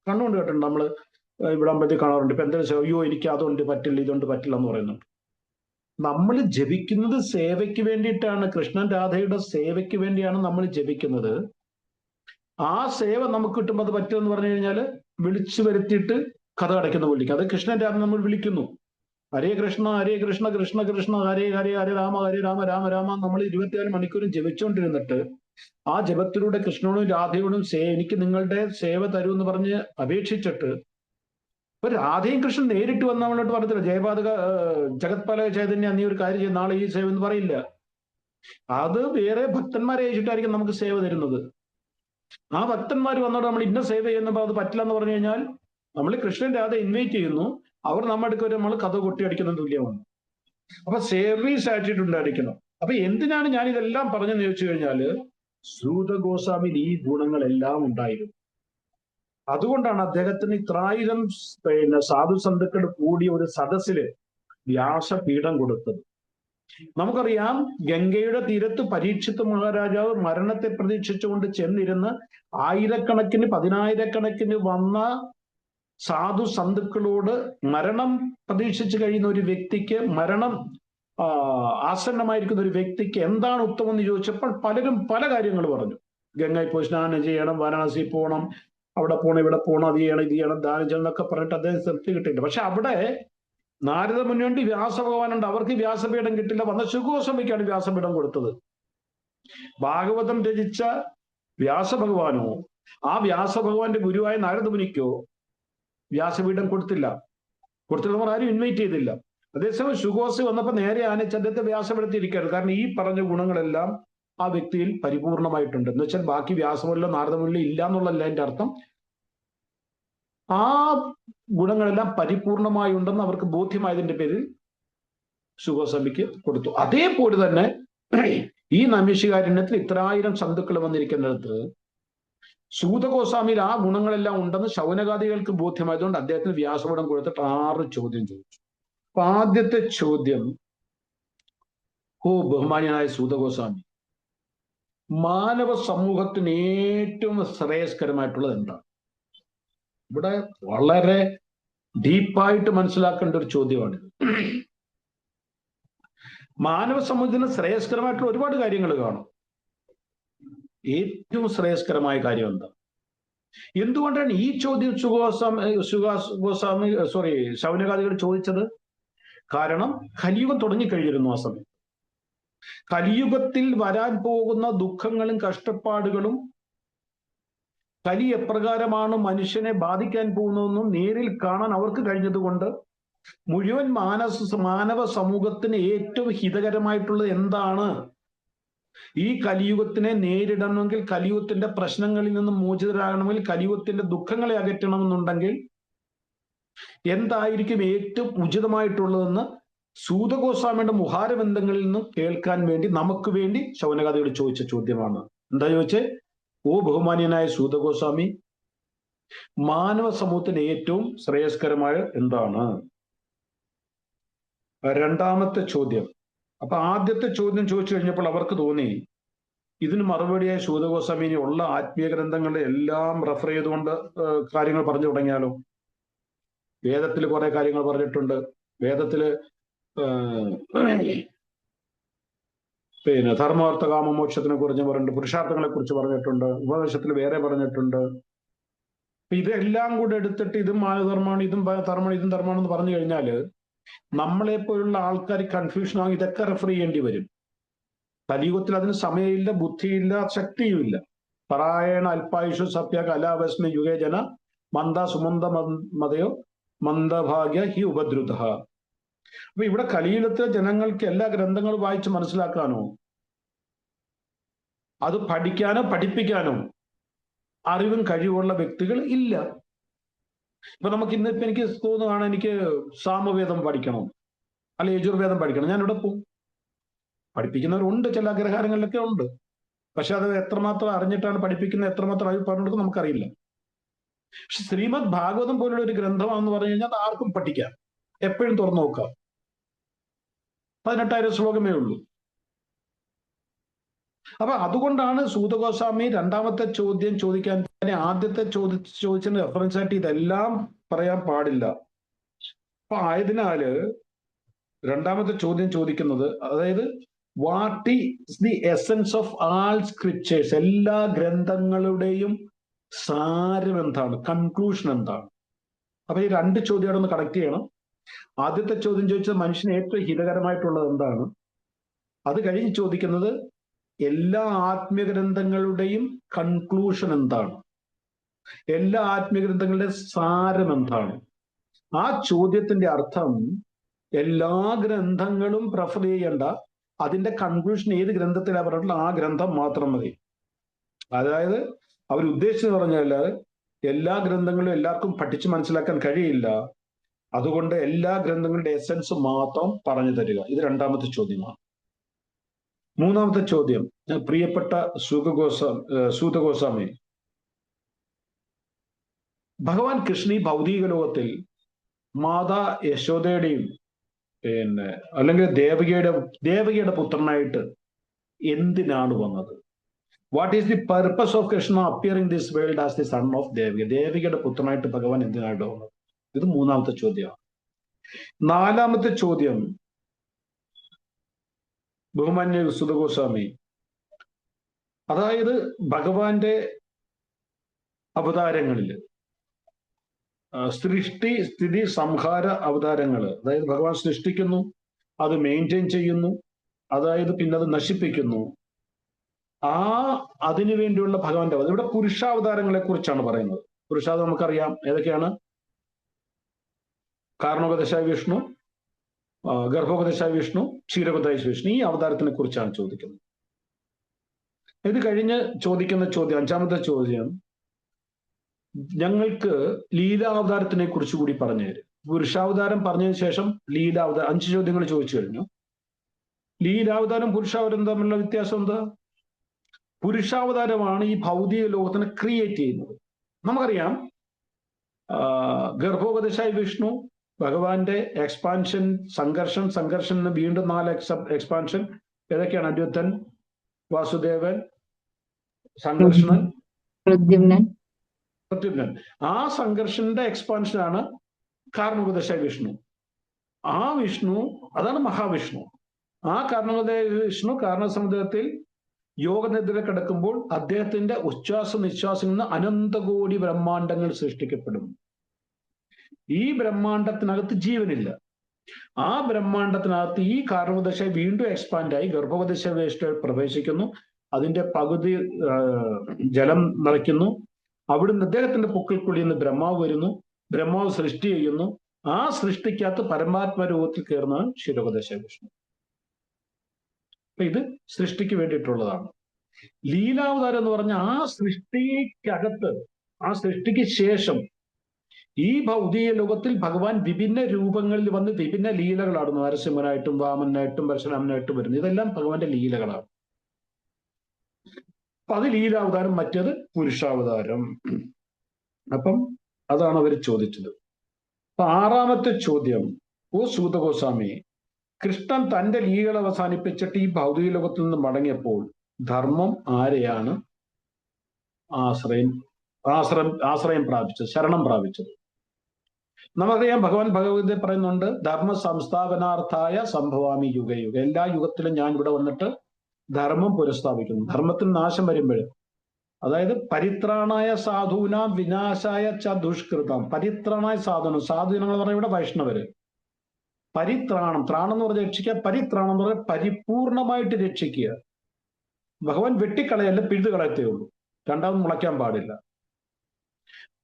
കണ്ണുകൊണ്ട് കേട്ടിട്ടുണ്ട് നമ്മൾ ഇവിടെ അമ്പലത്തിൽ കാണാറുണ്ട്. ഇപ്പൊ എന്താ വെച്ചാൽ അയ്യോ എനിക്ക് അതുകൊണ്ട് പറ്റില്ല ഇതുകൊണ്ട് പറ്റില്ല എന്ന് പറയുന്നുണ്ട്. നമ്മൾ ജപിക്കുന്നത് സേവയ്ക്ക് വേണ്ടിയിട്ടാണ് കൃഷ്ണൻ രാധയുടെ സേവയ്ക്ക് വേണ്ടിയാണ് നമ്മൾ ജപിക്കുന്നത്. ആ സേവ നമുക്ക് കിട്ടുമ്പോൾ അത് പറ്റുമെന്ന് പറഞ്ഞു കഴിഞ്ഞാൽ വിളിച്ചു വരുത്തിയിട്ട് കഥ അടയ്ക്കുന്ന വിളിക്കും അത് കൃഷ്ണൻ രാധ നമ്മൾ വിളിക്കുന്നു. ഹരേ കൃഷ്ണ ഹരേ കൃഷ്ണ കൃഷ്ണ കൃഷ്ണ ഹരേ ഹരേ ഹരേ രാമ ഹരേ രാമ രാമ രാമ നമ്മൾ ഇരുപത്തിനാല് മണിക്കൂറും ജപിച്ചുകൊണ്ടിരുന്നിട്ട് ആ ജപത്തിലൂടെ കൃഷ്ണനോടും രാധയോടും സേ എനിക്ക് നിങ്ങളുടെ സേവ തരൂ എന്ന് പറഞ്ഞ് അപേക്ഷിച്ചിട്ട് ഇപ്പൊ രാധയും കൃഷ്ണൻ നേരിട്ട് വന്ന് നമ്മളോട്ട് പറഞ്ഞില്ല ജയപാതക ജഗത്പാല ചൈതന്യ നീ ഒരു കാര്യം ചെയ്യും നാളെ ഈ സേവ എന്ന് പറയില്ല. അത് വേറെ ഭക്തന്മാരെ അയച്ചിട്ടായിരിക്കും നമുക്ക് സേവ തരുന്നത്. ആ ഭക്തന്മാർ വന്നോട് നമ്മൾ ഇന്ന സേവ ചെയ്യുന്നപ്പോൾ അത് പറ്റില്ല എന്ന് പറഞ്ഞു കഴിഞ്ഞാൽ നമ്മൾ കൃഷ്ണൻ രാധ ഇൻവൈറ്റ് ചെയ്യുന്നു. അവർ നമ്മുടെ അടുക്ക് നമ്മൾ കഥ കൊട്ടിയടിക്കുന്ന തുല്യമാണ്. അപ്പൊ സർവീസ് ആറ്റിറ്റ്യൂഡ് ഉണ്ടായിരിക്കണം. അപ്പൊ എന്തിനാണ് ഞാൻ ഇതെല്ലാം പറഞ്ഞെന്ന് ചോദിച്ചു കഴിഞ്ഞാൽ സൂത ഗോസ്വാമിന് ഈ ഗുണങ്ങളെല്ലാം ഉണ്ടായിരുന്നു. അതുകൊണ്ടാണ് അദ്ദേഹത്തിന് ഇത്രായിരം പിന്നെ സാധുസന്ധുക്കൾ കൂടിയ ഒരു സദസ്സിൽ വ്യാസപീഠം കൊടുത്തത്. നമുക്കറിയാം ഗംഗയുടെ തീരത്ത് പരീക്ഷിത്ത് മഹാരാജാവ് മരണത്തെ പ്രതീക്ഷിച്ചുകൊണ്ട് ചെന്നിരുന്ന് ആയിരക്കണക്കിന് പതിനായിരക്കണക്കിന് വന്ന സാധു സന്ധുക്കളോട് മരണം പ്രതീക്ഷിച്ചു കഴിയുന്ന ഒരു വ്യക്തിക്ക് മരണം ആസന്നമായിരിക്കുന്ന ഒരു വ്യക്തിക്ക് എന്താണ് ഉത്തമം എന്ന് ചോദിച്ചപ്പോൾ പലരും പല കാര്യങ്ങൾ പറഞ്ഞു. ഗംഗയിൽ പോയി സ്നാനം ചെയ്യണം വാരാണസി പോകണം അവിടെ പോണം ഇവിടെ പോണം അത് ചെയ്യണം ഇത് ചെയ്യണം ദാനം ചെയ്യണം എന്നൊക്കെ പറഞ്ഞിട്ട് അദ്ദേഹം തൃപ്തി കിട്ടിയില്ല പക്ഷെ അവിടെ നാരദ മുന്നോട്ട് വ്യാസഭഗവാനുണ്ട് അവർക്ക് വ്യാസപീഠം കിട്ടില്ല. വന്ന സുഖോസ്വാമിക്കാണ് വ്യാസപീഠം കൊടുത്തത്. ഭാഗവതം രചിച്ച വ്യാസഭഗവാനോ ആ വ്യാസഭഗവാന്റെ ഗുരുവായ നാരദ മുനിക്കോ വ്യാസപീഠം കൊടുത്തില്ല. കൊടുത്തില്ല ആരും ഇൻവൈറ്റ് ചെയ്തില്ല. അതേസമയം ശുഗോസ് വന്നപ്പോൾ നേരെ ആനച്ച് അദ്ദേഹത്തെ വ്യാസപ്പെടുത്തിയിരിക്കരുത് കാരണം ഈ പറഞ്ഞ ഗുണങ്ങളെല്ലാം ആ വ്യക്തിയിൽ പരിപൂർണമായിട്ടുണ്ട്. എന്ന് വെച്ചാൽ ബാക്കി വ്യാസമുല്ല നാരദമുല്ല ഇല്ല എന്നുള്ളതല്ല എന്റെ അർത്ഥം. ആ ഗുണങ്ങളെല്ലാം പരിപൂർണമായി ഉണ്ടെന്ന് അവർക്ക് ബോധ്യമായതിന്റെ പേരിൽ സുഖോസമിക്ക് കൊടുത്തു. അതേപോലെ തന്നെ ഈ നമീഷികാരണ്യത്തിൽ ഇത്രായിരം സന്ധുക്കൾ വന്നിരിക്കുന്നിടത്ത് സൂതഗോസ്വാമിയിൽ ആ ഗുണങ്ങളെല്ലാം ഉണ്ടെന്ന് ശൗനകാദികൾക്ക് ബോധ്യമായതുകൊണ്ട് അദ്ദേഹത്തിന് വ്യാസപടം കൊടുത്തിട്ട് ആറ് ചോദ്യം ചോദിച്ചു. അപ്പൊ ആദ്യത്തെ ചോദ്യം ഓ ബഹുമാനിയനായ സൂതഗോസ്വാമി മാനവ സമൂഹത്തിന് ഏറ്റവും ശ്രേയസ്കരമായിട്ടുള്ളത് എന്താണ്? ഇവിടെ വളരെ ഡീപ്പായിട്ട് മനസ്സിലാക്കേണ്ട ഒരു ചോദ്യമാണിത്. മാനവ സമൂഹത്തിന് ശ്രേയസ്കരമായിട്ടുള്ള ഒരുപാട് കാര്യങ്ങൾ കാണും. ഏറ്റവും ശ്രേയസ്കരമായ കാര്യം എന്താ? എന്തുകൊണ്ടാണ് ഈ ചോദ്യം സുഗോസ്വാമി സുഗാസ് ഗോസ്വാമി സോറി ശൗനകാദികൾ ചോദിച്ചത്? കാരണം കലിയുഗം തുടങ്ങിക്കഴിഞ്ഞിരുന്നു ആ സമയം. കലിയുഗത്തിൽ വരാൻ പോകുന്ന ദുഃഖങ്ങളും കഷ്ടപ്പാടുകളും കലി എപ്രകാരമാണ് മനുഷ്യനെ ബാധിക്കാൻ പോകുന്നതെന്നും നേരിൽ കാണാൻ അവർക്ക് കഴിഞ്ഞതുകൊണ്ട് മുഴുവൻ മാനസ മാനവ സമൂഹത്തിന് ഏറ്റവും ഹിതകരമായിട്ടുള്ളത് എന്താണ്? ഈ കലിയുഗത്തിനെ നേരിടണമെങ്കിൽ കലിയുഗത്തിന്റെ പ്രശ്നങ്ങളിൽ നിന്ന് മോചിതരാകണമെങ്കിൽ കലിയുഗത്തിന്റെ ദുഃഖങ്ങളെ അകറ്റണമെന്നുണ്ടെങ്കിൽ എന്തായിരിക്കും ഏറ്റവും ഉചിതമായിട്ടുള്ളതെന്ന് സൂതഗോസ്വാമിയുടെ മുഹാരബന്ധങ്ങളിൽ നിന്നും കേൾക്കാൻ വേണ്ടി നമുക്ക് വേണ്ടി ശൗനകാദികൾ ചോദിച്ച ചോദ്യമാണ്. എന്താ ചോദിച്ചേ? ഓ ബഹുമാന്യനായ സൂതഗോസ്വാമി മാനവ സമൂഹത്തിന് ഏറ്റവും ശ്രേയസ്കരമായ എന്താണ്? രണ്ടാമത്തെ ചോദ്യം. അപ്പൊ ആദ്യത്തെ ചോദ്യം ചോദിച്ചു കഴിഞ്ഞപ്പോൾ അവർക്ക് തോന്നി ഇതിന് മറുപടിയായി സൂതഗോസ്വാമിനി ഉള്ള ആത്മീയ ഗ്രന്ഥങ്ങളെ എല്ലാം റെഫർ ചെയ്തുകൊണ്ട് കാര്യങ്ങൾ പറഞ്ഞു തുടങ്ങിയാലോ? വേദത്തിൽ കുറെ കാര്യങ്ങൾ പറഞ്ഞിട്ടുണ്ട്. വേദത്തിൽ പിന്നെ ധർമാർത്ഥ കാമമോക്ഷത്തിനെ കുറിച്ച് പറഞ്ഞിട്ടുണ്ട് പുരുഷാർത്ഥങ്ങളെ കുറിച്ച് പറഞ്ഞിട്ടുണ്ട് ഉപദേശത്തിൽ വേറെ പറഞ്ഞിട്ടുണ്ട്. ഇതെല്ലാം കൂടെ എടുത്തിട്ട് ഇതും മാനധർമ്മമാണ് ഇതും ധർമ്മമാണ് ഇതും ധർമ്മമാണ് എന്ന് പറഞ്ഞു കഴിഞ്ഞാൽ നമ്മളെ പോലുള്ള ആൾക്കാർ കൺഫ്യൂഷൻ ആകും ഇതൊക്കെ റെഫർ ചെയ്യേണ്ടി വരും. കലിയുഗത്തിൽ അതിന് സമയമില്ല ബുദ്ധിയില്ല ശക്തിയുമില്ല. പറായണ അൽപായുഷു സത്യ കലാവസ്മ യുഗേജന മന്ദ സുമന്ദ മതയോ മന്ദഭാഗ്യ ഹി ഉപദ്രുത അപ്പൊ ഇവിടെ കലിയിടത്തിലെ ജനങ്ങൾക്ക് എല്ലാ ഗ്രന്ഥങ്ങളും വായിച്ച് മനസ്സിലാക്കാനോ? അത് പഠിക്കാനോ പഠിപ്പിക്കാനോ അറിവും കഴിവുള്ള വ്യക്തികൾ ഇല്ല. ഇപ്പൊ നമുക്ക് ഇന്നിപ്പോ എനിക്ക് തോന്നുകയാണ് എനിക്ക് സാമവേദം പഠിക്കണം. അല്ലെ യജുർവേദം പഠിക്കണം. ഞാൻ ഇവിടെ പോകും പഠിപ്പിക്കുന്നവരുണ്ട് ചില അഗ്രഹാരങ്ങളിലൊക്കെ ഉണ്ട്. പക്ഷെ അത് എത്രമാത്രം അറിഞ്ഞിട്ടാണ് പഠിപ്പിക്കുന്നത് എത്രമാത്രം അറിവ് പറഞ്ഞെടുക്കും നമുക്കറിയില്ല. പക്ഷെ ശ്രീമദ് ഭാഗവതം പോലുള്ള ഒരു ഗ്രന്ഥമാണെന്ന് പറഞ്ഞു കഴിഞ്ഞാൽ അത് ആർക്കും പഠിക്കാം. എപ്പോഴും തുറന്നു നോക്കാം. പതിനെട്ടായിരം ശ്ലോകമേ ഉള്ളൂ. അപ്പൊ അതുകൊണ്ടാണ് സൂതഗോസ്വാമി രണ്ടാമത്തെ ചോദ്യം ചോദിക്കാൻ തന്നെ ആദ്യത്തെ ചോദി ചോദിച്ചതിന് റെഫറൻസ് ആയിട്ട് ഇതെല്ലാം പറയാൻ പാടില്ല. അപ്പൊ ആയതിനാല് രണ്ടാമത്തെ ചോദ്യം ചോദിക്കുന്നത് അതായത് what is the essence of all scriptures എല്ലാ ഗ്രന്ഥങ്ങളുടെയും സാരം എന്താണ്? കൺക്ലൂഷൻ എന്താണ്? അപ്പൊ ഈ രണ്ട് ചോദ്യം ഒന്ന് കണക്ട് ചെയ്യണം. ആദ്യത്തെ ചോദ്യം ചോദിച്ചത് മനുഷ്യന് ഏറ്റവും ഹിതകരമായിട്ടുള്ളത് എന്താണ്? അത് കഴിഞ്ഞ് ചോദിക്കുന്നത് എല്ലാ ആത്മീയ ഗ്രന്ഥങ്ങളുടെയും കൺക്ലൂഷൻ എന്താണ്? എല്ലാ ആത്മീയ ഗ്രന്ഥങ്ങളുടെ സാരം എന്താണ്? ആ ചോദ്യത്തിന്റെ അർത്ഥം എല്ലാ ഗ്രന്ഥങ്ങളും പ്രിഫർ ചെയ്യേണ്ട അതിന്റെ കൺക്ലൂഷൻ ഏത് ഗ്രന്ഥത്തിലാണ് പറഞ്ഞിട്ടുള്ള ആ ഗ്രന്ഥം മാത്രം മതി. അതായത് അവർ ഉദ്ദേശിച്ചത് പറഞ്ഞാൽ എല്ലാ ഗ്രന്ഥങ്ങളും എല്ലാവർക്കും പഠിച്ചു മനസ്സിലാക്കാൻ കഴിയില്ല. അതുകൊണ്ട് എല്ലാ ഗ്രന്ഥങ്ങളുടെ എസൻസ് മാത്രം പറഞ്ഞു തരിക. ഇത് രണ്ടാമത്തെ ചോദ്യമാണ്. മൂന്നാമത്തെ ചോദ്യം പ്രിയപ്പെട്ട സുഖഗോസ്വാമി സൂതഗോസ്വാമി. ഭഗവാൻ കൃഷ്ണ ഈ ഭൗതിക ലോകത്തിൽ മാതാ യശോദയുടെയും പിന്നെ അല്ലെങ്കിൽ ദേവകിയുടെ ദേവകിയുടെ പുത്രനായിട്ട് എന്തിനാണ് വന്നത്? What is the purpose of Krishna appearing this world as the son of Devika ദേവികയുടെ പുത്രനായിട്ട് ഭഗവാൻ എന്തിനായിട്ട് വന്നത് ഇത് മൂന്നാമത്തെ ചോദ്യമാണ് നാലാമത്തെ ചോദ്യം. ബഹുമാന്യ സുധഗോസ്വാമി അതായത് ഭഗവാന്റെ അവതാരങ്ങളിൽ സൃഷ്ടി സ്ഥിതി സംഹാര അവതാരങ്ങൾ അതായത് ഭഗവാൻ സൃഷ്ടിക്കുന്നു അത് മെയിന്റെയിൻ ചെയ്യുന്നു അതായത് പിന്നെ അത് നശിപ്പിക്കുന്നു. ആ അതിനു വേണ്ടിയുള്ള ഭഗവാന്റെ അവതാരം ഇവിടെ പുരുഷാവതാരങ്ങളെ കുറിച്ചാണ് പറയുന്നത്. പുരുഷാവതാരം നമുക്കറിയാം ഏതൊക്കെയാണ്? കാരണോപദേശായ വിഷ്ണു ഗർഭോപദേശ വിഷ്ണു ക്ഷീരോപദേശ വിഷ്ണു ഈ അവതാരത്തിനെ കുറിച്ചാണ് ചോദിക്കുന്നത്. ഇത് കഴിഞ്ഞ് ചോദിക്കുന്ന ചോദ്യം അഞ്ചാമത്തെ ചോദ്യം. ഞങ്ങൾക്ക് ലീലാവതാരത്തിനെ കുറിച്ച് കൂടി പറഞ്ഞു തരും. പുരുഷാവതാരം പറഞ്ഞതിന് ശേഷം ലീലാവതാരം അഞ്ച് ചോദ്യങ്ങൾ ചോദിച്ചു കഴിഞ്ഞു. ലീലാവതാരം പുരുഷാവതാരം തമ്മിലുള്ള വ്യത്യാസം എന്താ? പുരുഷാവതാരമാണ് ഈ ഭൗതിക ലോകത്തിനെ ക്രിയേറ്റ് ചെയ്യുന്നത്. നമുക്കറിയാം ഗർഭോപദേശായ വിഷ്ണു ഭഗവാന്റെ എക്സ്പാൻഷൻ സംഘർഷം സംഘർഷൻ വീണ്ടും നാല് എക്സ്പാൻഷൻ ഏതൊക്കെയാണ് അദ്വത്തൻ വാസുദേവൻ സംഘർഷണൻ പ്രദ്യുമ്നൻ. ആ സംഘർഷന്റെ എക്സ്പാൻഷനാണ് കാരണോപദേശ വിഷ്ണു. ആ വിഷ്ണു അതാണ് മഹാവിഷ്ണു. ആ കാരണോപദേശ വിഷ്ണു കാരണസമുദ്രത്തിൽ യോഗനിദ്ര കിടക്കുമ്പോൾ അദ്ദേഹത്തിന്റെ ഉച്ഛ്വാസ നിശ്വാസം നിന്ന് അനന്തകോടി ബ്രഹ്മാണ്ടങ്ങൾ സൃഷ്ടിക്കപ്പെടും. ഈ ബ്രഹ്മാണ്ടത്തിനകത്ത് ജീവനില്ല. ആ ബ്രഹ്മാണ്ടത്തിനകത്ത് ഈ കാരണോപദേശ വീണ്ടും എക്സ്പാൻഡ് ആയി ഗർഭോപദേശ വേസ്റ്റ് പ്രവേശിക്കുന്നു. അതിന്റെ പകുതി ജലം നിറയ്ക്കുന്നു. അവിടുന്ന് അദ്ദേഹത്തിന്റെ പൊക്കിൽക്കുള്ളിൽ നിന്ന് ബ്രഹ്മാവ് വരുന്നു. ബ്രഹ്മാവ് സൃഷ്ടി ചെയ്യുന്നു. ആ സൃഷ്ടിക്കകത്ത് പരമാത്മ രൂപത്തിൽ കയറുന്നതാണ് ക്ഷീരോപദേശ വിഷ്ണു അപ്പൊ ഇത് സൃഷ്ടിക്ക് വേണ്ടിയിട്ടുള്ളതാണ്. ലീലാവതാരം എന്ന് പറഞ്ഞ ആ സൃഷ്ടിക്കകത്ത് ആ സൃഷ്ടിക്ക് ശേഷം ഈ ഭൗതിക ലോകത്തിൽ ഭഗവാൻ വിഭിന്ന രൂപങ്ങളിൽ വന്ന് വിഭിന്ന ലീലകളാണ് നരസിംഹനായിട്ടും വാമനായിട്ടും പരശുരാമനായിട്ടും വരുന്നത് ഇതെല്ലാം ഭഗവാന്റെ ലീലകളാണ്. അപ്പൊ അത് ലീലാവതാരം മറ്റേത് പുരുഷാവതാരം. അപ്പം അതാണ് അവർ ചോദിച്ചത്. അപ്പൊ ആറാമത്തെ ചോദ്യം. ഓ സൂതഗോസ്വാമി കൃഷ്ണൻ തന്റെ ലീലകൾ അവസാനിപ്പിച്ചിട്ട് ഈ ഭൗതിക ലോകത്തിൽ നിന്ന് മടങ്ങിയപ്പോൾ ധർമ്മം ആരെയാണ്? ആശ്രയം ആശ്രയം ആശ്രയം പ്രാപിച്ചത് ശരണം പ്രാപിച്ചത്. നമുക്കറിയാം ഭഗവാൻ ഭഗവതി പറയുന്നുണ്ട് ധർമ്മ സംസ്ഥാപനാർത്ഥായ സംഭവാമി യുഗയുഗ യുഗ. എല്ലാ യുഗത്തിലും ഞാൻ ഇവിടെ വന്നിട്ട് ധർമ്മം പുനഃസ്ഥാപിക്കുന്നു. ധർമ്മത്തിന് നാശം വരുമ്പോൾ അതായത് പരിത്രാണായ സാധൂനാം വിനാശായ ച ദുഷ്കൃതം. പരിത്രാണായ സാധുനം. സാധുനങ്ങൾ പറഞ്ഞാൽ ഇവിടെ വൈഷ്ണവര്. പരിത്രാണം. ത്രാണം എന്ന് പറഞ്ഞാൽ രക്ഷിക്കുക. പരിത്രാണം എന്ന് പറഞ്ഞാൽ പരിപൂർണമായിട്ട് രക്ഷിക്കുക. ഭഗവാൻ വെട്ടിക്കളയല്ല പിഴുതുകളയത്തേ ഉള്ളൂ. രണ്ടാമത് മുളയ്ക്കാൻ പാടില്ല.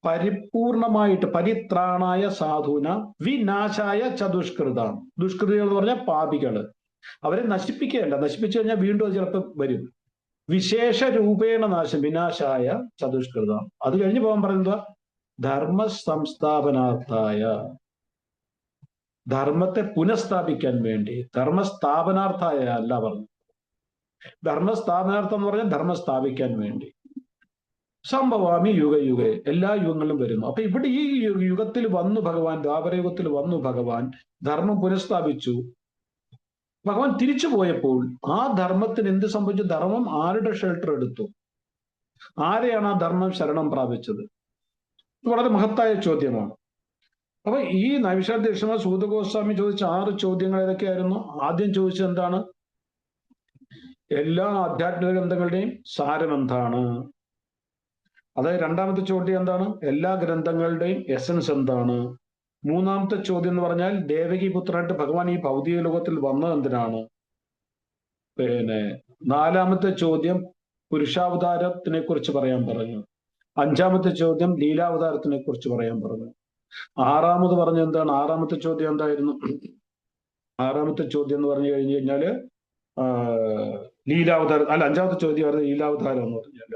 പരിപൂർണമായിട്ട് പരിത്രാണായ സാധുന വിനാശായ ചതുഷ്കൃതം. ദുഷ്കൃതികൾ എന്ന് പറഞ്ഞാൽ പാപികൾ. അവരെ നശിപ്പിക്കുകയല്ല. നശിപ്പിച്ചു കഴിഞ്ഞാൽ വീണ്ടും അത് ചിലപ്പോൾ വരും. വിശേഷ രൂപേണ നാശം വിനാശായ ചതുഷ്കൃത. അത് കഴിഞ്ഞ് പോകാൻ പറയുന്നത് ധർമ്മ സംസ്ഥാപനാർത്ഥായ ധർമ്മത്തെ പുനഃസ്ഥാപിക്കാൻ വേണ്ടി. ധർമ്മസ്ഥാപനാർത്ഥായ അല്ല പറഞ്ഞു ധർമ്മസ്ഥാപനാർത്ഥം എന്ന് പറഞ്ഞാൽ ധർമ്മം സ്ഥാപിക്കാൻ വേണ്ടി. സംഭവാമി യുഗ യുഗേ എല്ലാ യുഗങ്ങളിലും വരുന്നു. അപ്പൊ ഇവിടെ ഈ യുഗത്തിൽ വന്നു ഭഗവാൻ ദ്വാപരയുഗത്തിൽ വന്നു ഭഗവാൻ ധർമ്മം പുനഃസ്ഥാപിച്ചു. ഭഗവാൻ തിരിച്ചു പോയപ്പോൾ ആ ധർമ്മത്തിന് എന്ത് സംഭവിച്ചു? ധർമ്മം ആരുടെ ഷെൽട്ടർ എടുത്തു? ആരെയാണ് ആ ധർമ്മം ശരണം പ്രാപിച്ചത്? വളരെ മഹത്തായ ചോദ്യമാണ്. അപ്പൊ ഈ നൈവിഷാദ്യക്ഷണ സൂതഗോസ്വാമി ചോദിച്ച ആറ് ചോദ്യങ്ങൾ ഏതൊക്കെയായിരുന്നു? ആദ്യം ചോദിച്ചത് എന്താണ്? എല്ലാ ആധ്യാത്മിക ഗ്രന്ഥങ്ങളുടെയും സാരം എന്താണ് അതായത് രണ്ടാമത്തെ ചോദ്യം എന്താണ്? എല്ലാ ഗ്രന്ഥങ്ങളുടെയും എസൻസ് എന്താണ്? മൂന്നാമത്തെ ചോദ്യം എന്ന് പറഞ്ഞാൽ ദേവകി പുത്രനായിട്ട് ഭഗവാൻ ഈ ഭൗതിക ലോകത്തിൽ വന്നത് എന്തിനാണ്? പിന്നെ നാലാമത്തെ ചോദ്യം പുരുഷാവതാരത്തിനെ കുറിച്ച് പറയാൻ പറഞ്ഞു. അഞ്ചാമത്തെ ചോദ്യം ലീലാവതാരത്തിനെ കുറിച്ച് പറയാൻ പറഞ്ഞു. ആറാമത് പറഞ്ഞ എന്താണ്? ആറാമത്തെ ചോദ്യം എന്തായിരുന്നു? ആറാമത്തെ ചോദ്യം എന്ന് പറഞ്ഞു കഴിഞ്ഞു കഴിഞ്ഞാൽ ലീലാവതാരം അല്ല അഞ്ചാമത്തെ ചോദ്യമായിരുന്നു ലീലാവതാരം എന്ന് പറഞ്ഞാൽ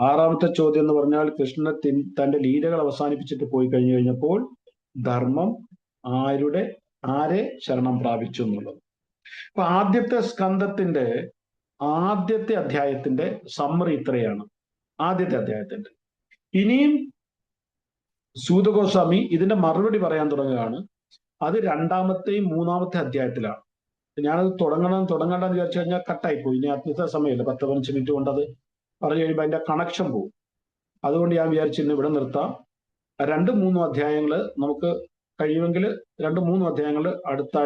ആറാമത്തെ ചോദ്യം എന്ന് പറഞ്ഞാൽ കൃഷ്ണൻ തന്റെ ലീലകൾ അവസാനിപ്പിച്ചിട്ട് പോയി കഴിഞ്ഞു കഴിഞ്ഞപ്പോൾ ധർമ്മം ആരുടെ ആരെ ശരണം പ്രാപിച്ചു എന്നുള്ളത്. അപ്പൊ ആദ്യത്തെ സ്കന്ധത്തിന്റെ ആദ്യത്തെ അധ്യായത്തിന്റെ സമ്മറി ഇത്രയാണ്. ആദ്യത്തെ അധ്യായത്തിന്റെ ഇനിയും സൂതഗോസ്വാമി ഇതിന്റെ മറുപടി പറയാൻ തുടങ്ങുകയാണ്. അത് രണ്ടാമത്തെയും മൂന്നാമത്തെ അധ്യായത്തിലാണ്. ഞാനത് തുടങ്ങണം തുടങ്ങണ്ടെന്ന് വിചാരിച്ചു കഴിഞ്ഞാൽ കട്ടായി പോയി ഇനി അത്യത്തെ സമയമില്ല. പത്ത് പതിനഞ്ച് മിനിറ്റ് കൊണ്ട് അത് പറഞ്ഞു കഴിയുമ്പോൾ അതിന്റെ കണക്ഷൻ പോകും. അതുകൊണ്ട് ഞാൻ വിചാരിച്ചിരുന്നു ഇവിടെ നിർത്താം. രണ്ട് മൂന്ന് അധ്യായങ്ങൾ നമുക്ക് കഴിയുമെങ്കിൽ രണ്ട് മൂന്ന് അധ്യായങ്ങൾ അടുത്ത